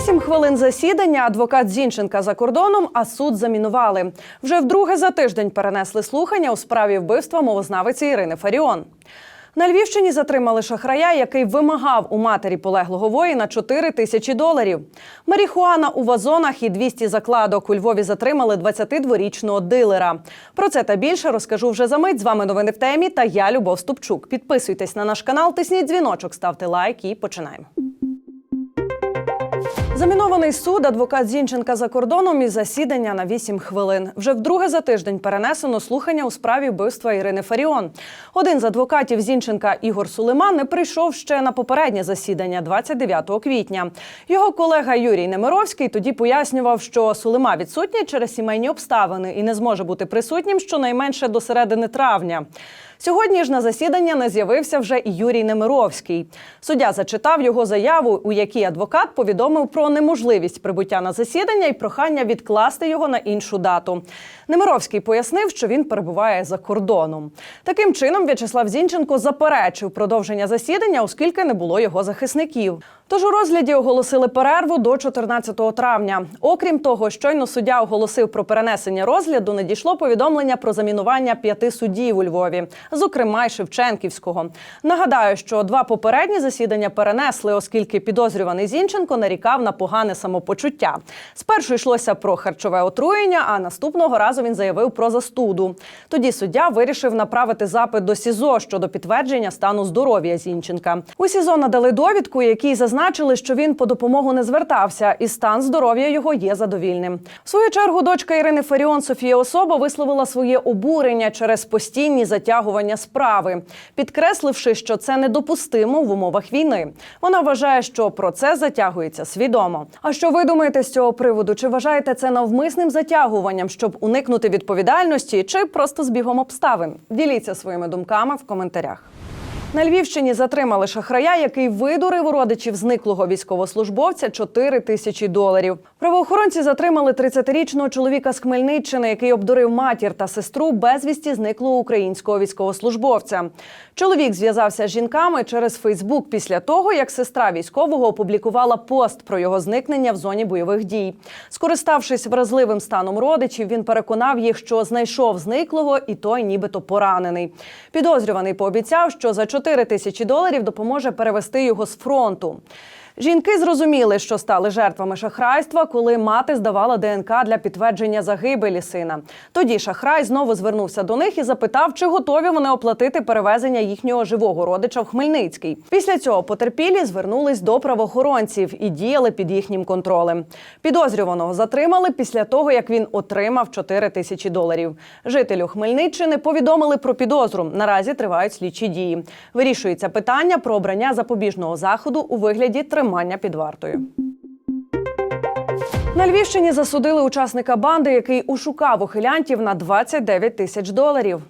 Вісім хвилин засідання. Адвокат Зінченка за кордоном, а суд замінували. Вже вдруге за тиждень перенесли слухання у справі вбивства мовознавиці Ірини Фаріон. На Львівщині затримали шахрая, який вимагав у матері полеглого воїна 4 тисячі доларів. Маріхуана у вазонах і 200 закладок. У Львові затримали 22-річного дилера. Про це та більше розкажу вже за мить. З вами новини в темі. Та я Любов Ступчук. Підписуйтесь на наш канал, тисніть дзвіночок, ставте лайк і починаємо. Замінований суд, адвокат Зінченка за кордоном і засідання на 8 хвилин. Вже вдруге за тиждень перенесено слухання у справі вбивства Ірини Фаріон. Один з адвокатів Зінченка Ігор Сулейман не прийшов ще на попереднє засідання 29 квітня. Його колега Юрій Немировський тоді пояснював, що Сулейма відсутній через сімейні обставини і не зможе бути присутнім щонайменше до середини травня. Сьогодні ж на засідання не з'явився вже і Юрій Немировський. Суддя зачитав його заяву, у якій адвокат повідомив про неможливість прибуття на засідання і прохання відкласти його на іншу дату. Немировський пояснив, що він перебуває за кордоном. Таким чином, В'ячеслав Зінченко заперечив продовження засідання, оскільки не було його захисників. Тож у розгляді оголосили перерву до 14 травня. Окрім того, щойно суддя оголосив про перенесення розгляду, надійшло повідомлення про замінування п'яти суддів у Львові, зокрема й Шевченківського. Нагадаю, що два попередні засідання перенесли, оскільки підозрюваний Зінченко нарікав на погане самопочуття. Спершу йшлося про харчове отруєння, а наступного разу він заявив про застуду. Тоді суддя вирішив направити запит до СІЗО щодо підтвердження стану здоров'я Зінченка. У СІЗО надали довідку, якій зазначили, що він по допомогу не звертався, і стан здоров'я його є задовільним. В свою чергу дочка Ірини Фаріон Софія Особа висловила своє обурення через постійні затягування справи, підкресливши, що це недопустимо в умовах війни. Вона вважає, що процес затягується свідомо. А що ви думаєте з цього приводу? Чи вважаєте це навмисним затягуванням, щоб уникнути відповідальності, чи просто збігом обставин? Діліться своїми думками в коментарях. На Львівщині затримали шахрая, який видурив у родичів зниклого військовослужбовця 4 тисячі доларів. Правоохоронці затримали 30-річного чоловіка з Хмельниччини, який обдурив матір та сестру безвісті зниклого українського військовослужбовця. Чоловік зв'язався з жінками через Фейсбук після того, як сестра військового опублікувала пост про його зникнення в зоні бойових дій. Скориставшись вразливим станом родичів, він переконав їх, що знайшов зниклого, і той нібито поранений. Підозрюваний пообіцяв, що за 4 тисячі доларів допоможе перевести його з фронту. Жінки зрозуміли, що стали жертвами шахрайства, коли мати здавала ДНК для підтвердження загибелі сина. Тоді шахрай знову звернувся до них і запитав, чи готові вони оплатити перевезення їхнього живого родича в Хмельницький. Після цього потерпілі звернулись до правоохоронців і діяли під їхнім контролем. Підозрюваного затримали після того, як він отримав 4 тисячі доларів. Жителю Хмельниччини повідомили про підозру. Наразі тривають слідчі дії. Вирішується питання про обрання запобіжного заходу у вигляді тримання під вартою. На Львівщині засудили учасника банди, який ушукав ухилянтів на 29 тисяч доларів.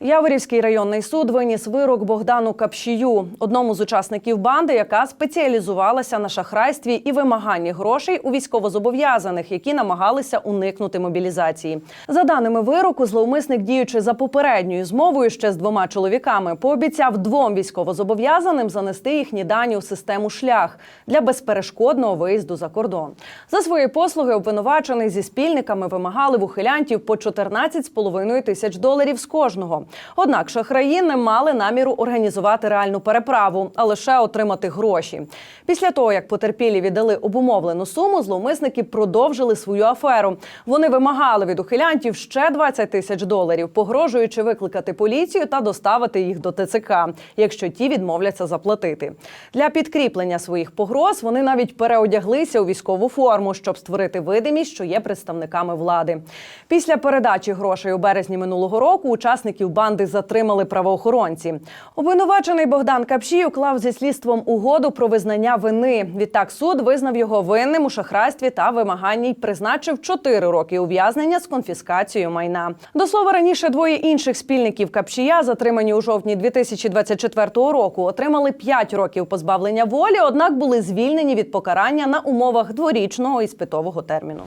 Яворівський районний суд виніс вирок Богдану Капшію, одному з учасників банди, яка спеціалізувалася на шахрайстві і вимаганні грошей у військовозобов'язаних, які намагалися уникнути мобілізації. За даними вироку, зловмисник, діючи за попередньою змовою ще з двома чоловіками, пообіцяв двом військовозобов'язаним занести їхні дані у систему шлях для безперешкодного виїзду за кордон. За свої послуги обвинувачений зі спільниками вимагали в ухилянтів по 14,5 тисяч доларів з кожного. Однак шахраї не мали наміру організувати реальну переправу, а лише отримати гроші. Після того, як потерпілі віддали обумовлену суму, зловмисники продовжили свою аферу. Вони вимагали від ухилянтів ще 20 тисяч доларів, погрожуючи викликати поліцію та доставити їх до ТЦК, якщо ті відмовляться заплатити. Для підкріплення своїх погроз вони навіть переодяглися у військову форму, щоб створити видимість, що є представниками влади. Після передачі грошей у березні минулого року учасників банди затримали правоохоронці. Обвинувачений Богдан Капшій уклав зі слідством угоду про визнання вини. Відтак суд визнав його винним у шахрайстві та вимаганні й призначив 4 роки ув'язнення з конфіскацією майна. До слова, раніше двоє інших спільників Капшія, затримані у жовтні 2024 року, отримали 5 років позбавлення волі, однак були звільнені від покарання на умовах дворічного іспитового терміну.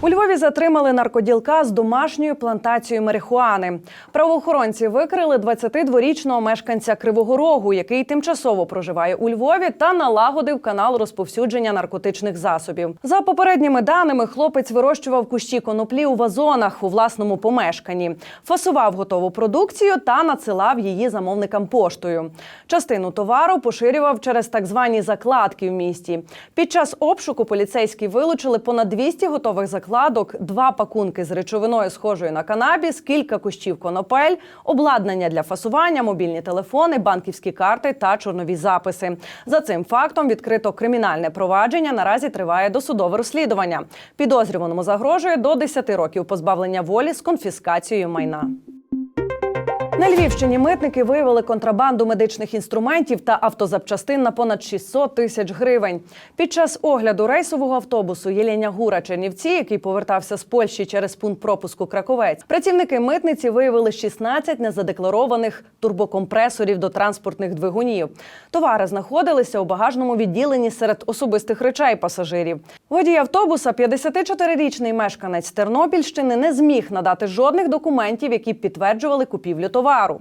У Львові затримали наркоділка з домашньою плантацією марихуани. Правоохоронці викрили 22-річного мешканця Кривого Рогу, який тимчасово проживає у Львові та налагодив канал розповсюдження наркотичних засобів. За попередніми даними, хлопець вирощував кущі коноплі у вазонах у власному помешканні, фасував готову продукцію та надсилав її замовникам поштою. Частину товару поширював через так звані закладки в місті. Під час обшуку поліцейські вилучили понад 200 готових закладок, два пакунки з речовиною, схожою на канабіс, кілька кущів конопель, обладнання для фасування, мобільні телефони, банківські карти та чорнові записи. За цим фактом відкрито кримінальне провадження. Наразі триває досудове розслідування. Підозрюваному загрожує до 10 років позбавлення волі з конфіскацією майна. На Львівщині митники виявили контрабанду медичних інструментів та автозапчастин на понад 600 тисяч гривень. Під час огляду рейсового автобусу Єлєня Гура Чернівці, який повертався з Польщі через пункт пропуску Краковець, працівники митниці виявили 16 незадекларованих турбокомпресорів до транспортних двигунів. Товари знаходилися у багажному відділенні серед особистих речей пасажирів. Водій автобуса, 54-річний мешканець Тернопільщини, не зміг надати жодних документів, які підтверджували купівлю товару.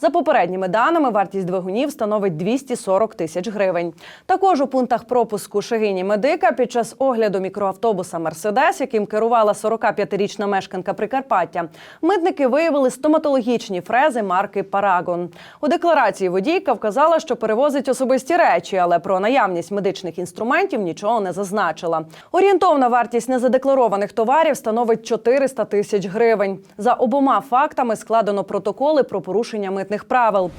За попередніми даними, вартість двигунів становить 240 тисяч гривень. Також у пунктах пропуску Шегині Медика під час огляду мікроавтобуса Мерседес, яким керувала 45-річна мешканка Прикарпаття, митники виявили стоматологічні фрези марки Парагон. У декларації водійка вказала, що перевозить особисті речі, але про наявність медичних інструментів нічого не зазначила. Орієнтовна вартість незадекларованих товарів становить 400 тисяч гривень. За обома фактами складено протоколи про порушення митних правил.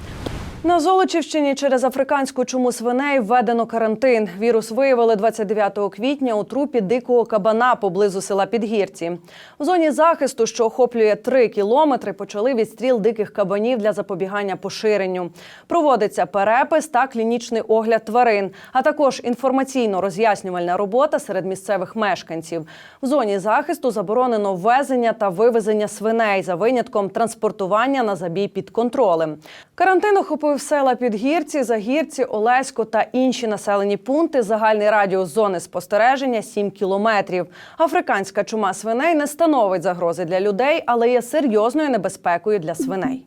На Золочівщині через африканську чуму свиней введено карантин. Вірус виявили 29 квітня у трупі дикого кабана поблизу села Підгірці. В зоні захисту, що охоплює 3 кілометри, почали відстріл диких кабанів для запобігання поширенню. Проводиться перепис та клінічний огляд тварин, а також інформаційно-роз'яснювальна робота серед місцевих мешканців. В зоні захисту заборонено ввезення та вивезення свиней за винятком транспортування на забій під контролем. Карантин охопив села Підгірці, Загірці, Олесько та інші населені пункти. Загальний радіус зони спостереження 7 кілометрів. Африканська чума свиней не становить загрози для людей, але є серйозною небезпекою для свиней.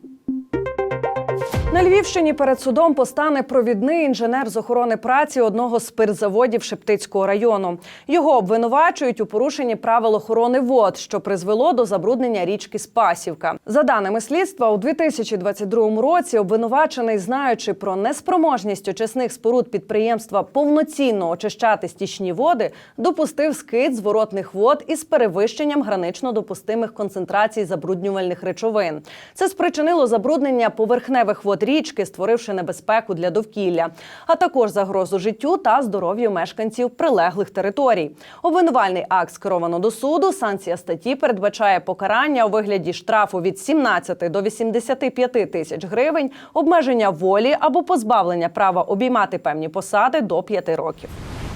На Львівщині перед судом постане провідний інженер з охорони праці одного з спиртзаводів Шептицького району. Його обвинувачують у порушенні правил охорони вод, що призвело до забруднення річки Спасівка. За даними слідства, у 2022 році обвинувачений, знаючи про неспроможність очисних споруд підприємства повноцінно очищати стічні води, допустив скид зворотних вод із перевищенням гранично допустимих концентрацій забруднювальних речовин. Це спричинило забруднення поверхневих вод річки, створивши небезпеку для довкілля, а також загрозу життю та здоров'ю мешканців прилеглих територій. Обвинувальний акт скеровано до суду. Санкція статті передбачає покарання у вигляді штрафу від 17 до 85 тисяч гривень, обмеження волі або позбавлення права обіймати певні посади до 5 років.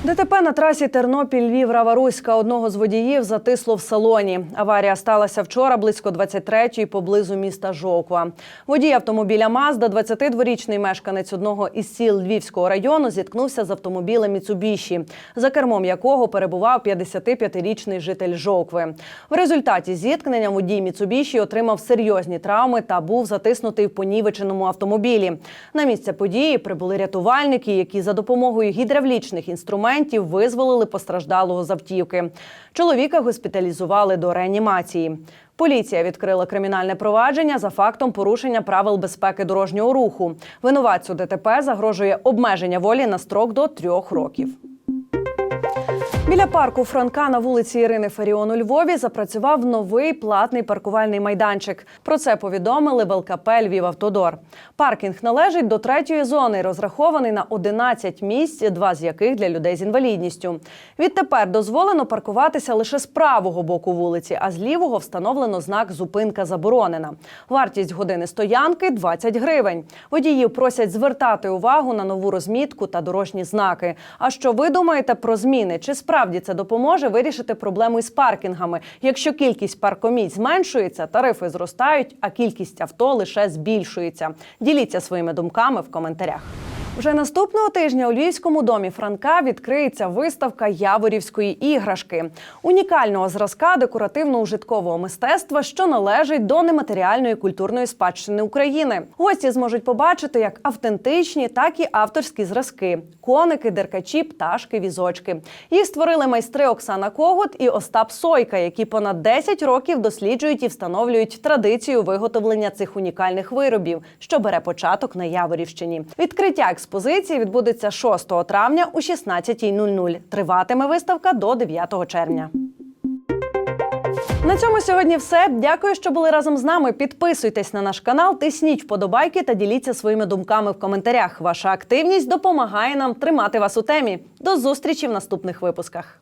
ДТП на трасі Тернопіль-Львів Раваруська одного з водіїв затисло в салоні. Аварія сталася вчора близько 23-ї поблизу міста Жовква. Водій автомобіля Мазда, 22-річний мешканець одного із сіл Львівського району, зіткнувся з автомобілем Міцубіші, за кермом якого перебував 55-річний житель Жовкви. В результаті зіткнення водій Міцубіші отримав серйозні травми та був затиснутий в понівеченому автомобілі. На місце події прибули рятувальники, які за допомогою гідравлічних інструментів визволили постраждалого з автівки. Чоловіка госпіталізували до реанімації. Поліція відкрила кримінальне провадження за фактом порушення правил безпеки дорожнього руху. Винуватцю ДТП загрожує обмеження волі на строк до трьох років. Біля парку Франка на вулиці Ірини Фаріон у Львові запрацював новий платний паркувальний майданчик. Про це повідомили в ЛКП «Львівавтодор». Паркінг належить до третьої зони, розрахований на 11 місць, два з яких для людей з інвалідністю. Відтепер дозволено паркуватися лише з правого боку вулиці, а з лівого встановлено знак Зупинка заборонена. Вартість години стоянки 20 гривень. Водіїв просять звертати увагу на нову розмітку та дорожні знаки. А що ви думаєте про зміни? Чи справді це допоможе вирішити проблему із паркінгами? Якщо кількість паркоміць зменшується, тарифи зростають, а кількість авто лише збільшується. Діліться своїми думками в коментарях. Вже наступного тижня у Львівському домі Франка відкриється виставка Яворівської іграшки, унікального зразка декоративно-ужиткового мистецтва, що належить до нематеріальної культурної спадщини України. Гості зможуть побачити як автентичні, так і авторські зразки: коники, деркачі, пташки, візочки. Їх створили майстри Оксана Когут і Остап Сойка, які понад 10 років досліджують і встановлюють традицію виготовлення цих унікальних виробів, що бере початок на Яворівщині. Відкриття експозиції відбудеться 6 травня у 16.00. Триватиме виставка до 9 червня. На цьому сьогодні все. Дякую, що були разом з нами. Підписуйтесь на наш канал, тисніть вподобайки та діліться своїми думками в коментарях. Ваша активність допомагає нам тримати вас у темі. До зустрічі в наступних випусках.